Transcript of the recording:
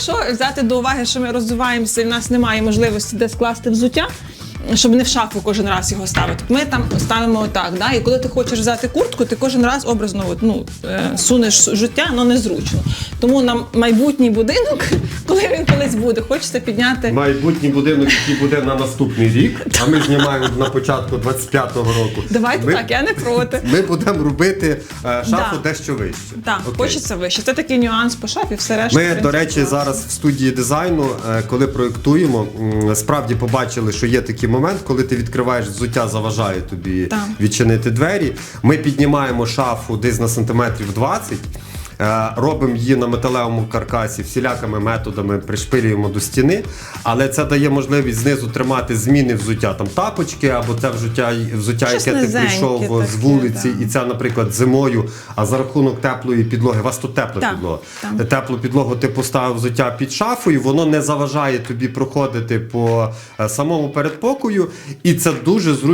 якщо взяти до уваги, що ми розвиваємося, і в нас немає можливості де скласти взуття. Щоб не в шафу кожен раз його ставити. Ми там ставимо отак. Да? І коли ти хочеш взяти куртку, ти кожен раз образно ну, е, сунеш життя, але незручно. Тому на майбутній будинок, коли він колись буде, хочеться підняти. Майбутній будинок, який буде на наступний рік, а ми знімаємо на початку 25-го року. Давайте ми, так, я не проти. Ми будемо робити е, шафу Да. дещо вище. Так, Окей. хочеться вище. Це такий нюанс по шафі, все решта. Ми, принципі, до речі, зараз в студії дизайну, е, коли проєктуємо, справді побачили, що є такий момент, коли ти відкриваєш взуття, заважає тобі Так. відчинити двері. Ми піднімаємо шафу десь на сантиметрів 20. Е, Робимо її на металевому каркасі всілякими методами, пришпилюємо до стіни, але це дає можливість знизу тримати зміни взуття, там тапочки або це взуття, взуття яке ти прийшов з вулиці, да. і це, наприклад, зимою, а за рахунок теплої підлоги, у вас тут тепла Так, підлога. так. Теплу підлогу ти поставив взуття під шафою, воно не заважає тобі проходити по е, самому передпокою, і це дуже зручно.